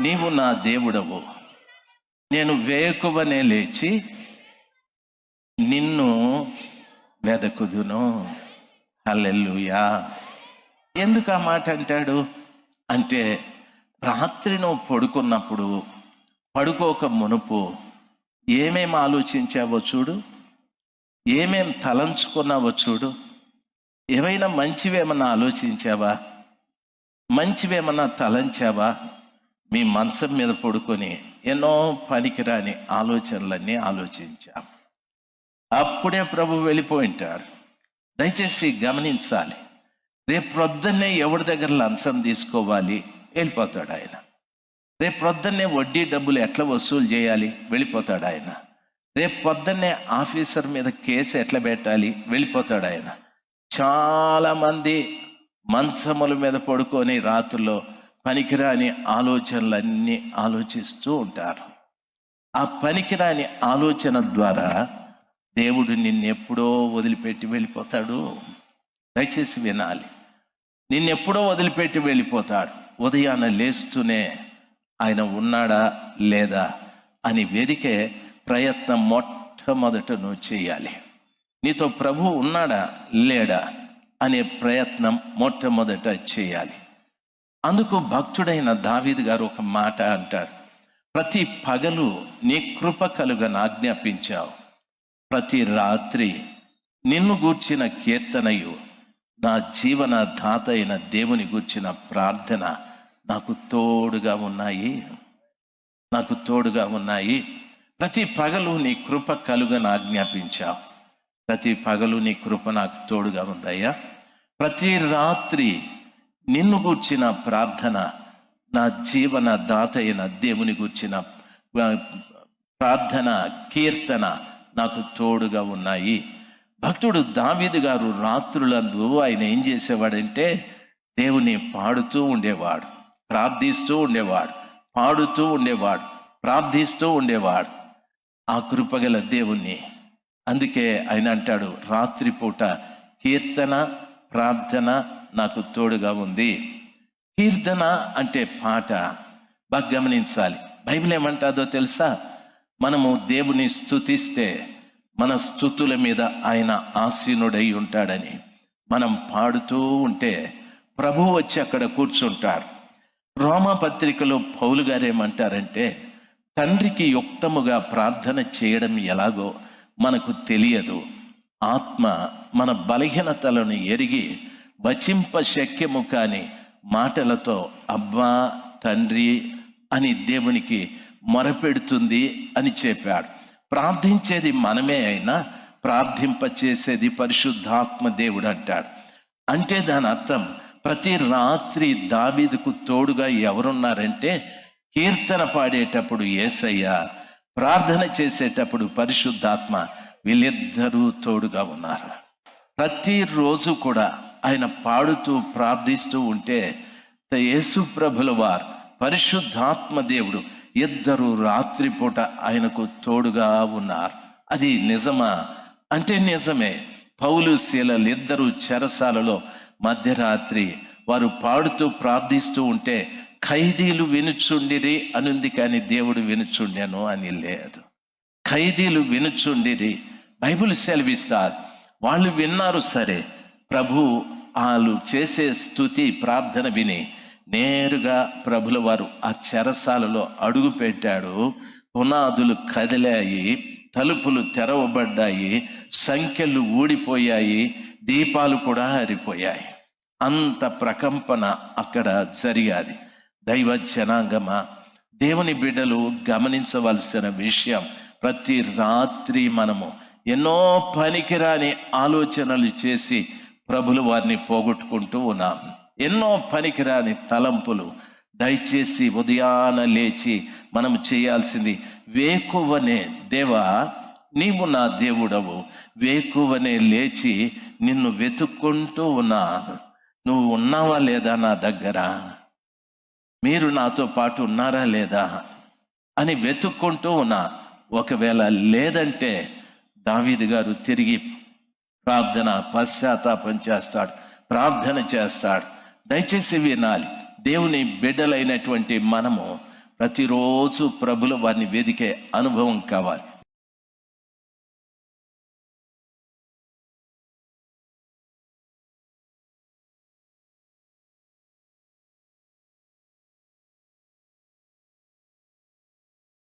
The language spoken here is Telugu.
నీవు నా దేవుడవు. నేను వేకువనే లేచి నిన్ను వెదకుదును. హల్లెలూయా. ఎందుకు ఆ మాట అంటాడు? అంటే రాత్రి నువ్వు పడుకున్నప్పుడు పడుకోక మునుపు ఏమేం ఆలోచించావో చూడు. ఏమేం తలంచుకున్నావో చూడు. ఏవైనా మంచివేమన్నా ఆలోచించావా? మంచివేమన్నా తలంచావా? మీ మంచం మీద పడుకొని ఎన్నో పనికిరాని ఆలోచనలన్నీ ఆలోచించాం. అప్పుడే ప్రభు వెళ్ళిపోయింటారు దయచేసి గమనించాలి. రేపు ప్రొద్దున్నే ఎవరి దగ్గర లంచం తీసుకోవాలి? వెళ్ళిపోతాడు ఆయన. రేపు ప్రొద్దున్నే వడ్డీ డబ్బులు ఎట్లా వసూలు చేయాలి? వెళ్ళిపోతాడు ఆయన. రేపు పొద్దున్నే ఆఫీసర్ మీద కేసు ఎట్లా పెట్టాలి? వెళ్ళిపోతాడు ఆయన. చాలామంది మంచముల మీద పడుకొని రాత్రుల్లో పనికిరాని ఆలోచనలన్నీ ఆలోచిస్తూ ఉంటారు. ఆ పనికిరాని ఆలోచన ద్వారా దేవుడు నిన్నెప్పుడో వదిలిపెట్టి వెళ్ళిపోతాడు. దయచేసి వినాలి. నిన్నెప్పుడో వదిలిపెట్టి వెళ్ళిపోతాడు. ఉదయాన లేస్తూనే ఆయన ఉన్నాడా లేదా అని వెదికే ప్రయత్నం మొట్టమొదట నువ్వు చేయాలి. నీతో ప్రభు ఉన్నాడా లేడా అనే ప్రయత్నం మొట్టమొదట చేయాలి. అందుకు భక్తుడైన దావీదు గారు ఒక మాట అంటారు. ప్రతి పగలు నీ కృప కలుగని ఆజ్ఞాపించావు. ప్రతి రాత్రి నిన్ను గూర్చిన కీర్తనయు నా జీవన దాత అయిన దేవుని గూర్చిన ప్రార్థన నాకు తోడుగా ఉన్నాయి. నాకు తోడుగా ఉన్నాయి. ప్రతి పగలు నీ కృప కలుగని ఆజ్ఞాపించావు. ప్రతి పగలు నీ కృప నాకు తోడుగా ఉందయ్యా. ప్రతి రాత్రి నిన్ను గూర్చిన ప్రార్థన నా జీవన దాత అయిన దేవుని గూర్చిన ప్రార్థన కీర్తన నాకు తోడుగా ఉన్నాయి. భక్తుడు దావీదు గారు రాత్రులందు ఆయన ఏం చేసేవాడంటే దేవుని పాడుతూ ఉండేవాడు ప్రార్థిస్తూ ఉండేవాడు పాడుతూ ఉండేవాడు ప్రార్థిస్తూ ఉండేవాడు. ఆ కృపగల దేవుణ్ణి. అందుకే ఆయన అంటాడు రాత్రిపూట కీర్తన ప్రార్థన నాకు తోడుగా ఉంది. కీర్తన అంటే పాట. బాగా గమనించాలి. బైబిల్ ఏమంటాదో తెలుసా? మనము దేవుని స్థుతిస్తే మన స్థుతుల మీద ఆయన ఆసీనుడై ఉంటాడని. మనం పాడుతూ ఉంటే ప్రభు వచ్చి అక్కడ కూర్చుంటాడు. రోమా పత్రికలో పౌలు గారు ఏమంటారంటే తండ్రికి యుక్తముగా ప్రార్థన చేయడం ఎలాగో మనకు తెలియదు. ఆత్మ మన బలహీనతలను ఎరిగి వచింప శక్యము కాని మాటలతో అబ్బా తండ్రి అని దేవునికి మొరపెడుతుంది అని చెప్పాడు. ప్రార్థించేది మనమే అయినా ప్రార్థింప చేసేది పరిశుద్ధాత్మ దేవుడు అంటాడు. అంటే దాని అర్థం ప్రతి రాత్రి దావీదుకు తోడుగా ఎవరున్నారంటే కీర్తన పాడేటప్పుడు ఏసయ్య ప్రార్థన చేసేటప్పుడు పరిశుద్ధాత్మ వీళ్ళిద్దరూ తోడుగా ఉన్నారు. ప్రతిరోజు కూడా ఆయన పాడుతూ ప్రార్థిస్తూ ఉంటే యేసు ప్రభుల వారు పరిశుద్ధాత్మ దేవుడు ఇద్దరు రాత్రిపూట ఆయనకు తోడుగా ఉన్నారు. అది నిజమా? అంటే నిజమే. పౌలు శీలలు ఇద్దరు చెరసాలలో మధ్యరాత్రి వారు పాడుతూ ప్రార్థిస్తూ ఉంటే ఖైదీలు వినుచుండిరి అనుంది కానీ దేవుడు వినుచుండెను అని లేదు. ఖైదీలు వినుచుండిరి బైబిల్ సెలవిస్తారు. వాళ్ళు విన్నారు సరే ప్రభు వాళ్ళు చేసే స్థుతి ప్రార్థన విని నేరుగా ప్రభుల వారు ఆ చెరసాలలో అడుగు పెట్టాడు. పునాదులు కదిలాయి తలుపులు తెరవబడ్డాయి సంఖ్యలు ఊడిపోయాయి దీపాలు కూడా ఆరిపోయాయి. అంత ప్రకంపన అక్కడ జరిగాది. దైవ జనాంగమా దేవుని బిడ్డలు గమనించవలసిన విషయం ప్రతి రాత్రి మనము ఎన్నో పనికిరాని ఆలోచనలు చేసి ప్రభులు వారిని పోగొట్టుకుంటూ ఉన్నాం. ఎన్నో పనికిరాని తలంపులు దయచేసి ఉదయాన లేచి మనం చేయాల్సింది వేకువనే దేవా నీవు నా దేవుడవు. వేకువనే లేచి నిన్ను వెతుక్కుంటూ ఉన్నాను నువ్వు ఉన్నావా లేదా నా దగ్గర? మీరు నాతో పాటు ఉన్నారా లేదా? అని వెతుక్కుంటూ ఉన్నా. ఒకవేళ లేదంటే దావీద్ గారు తిరిగి ప్రార్థన పశ్చాత్తాపం చేస్తాడు ప్రార్థన చేస్తాడు. దయచేసి వినాలి దేవుని బిడ్డలైనటువంటి మనము ప్రతిరోజు ప్రభులు వారిని వెదికే అనుభవం కావాలి.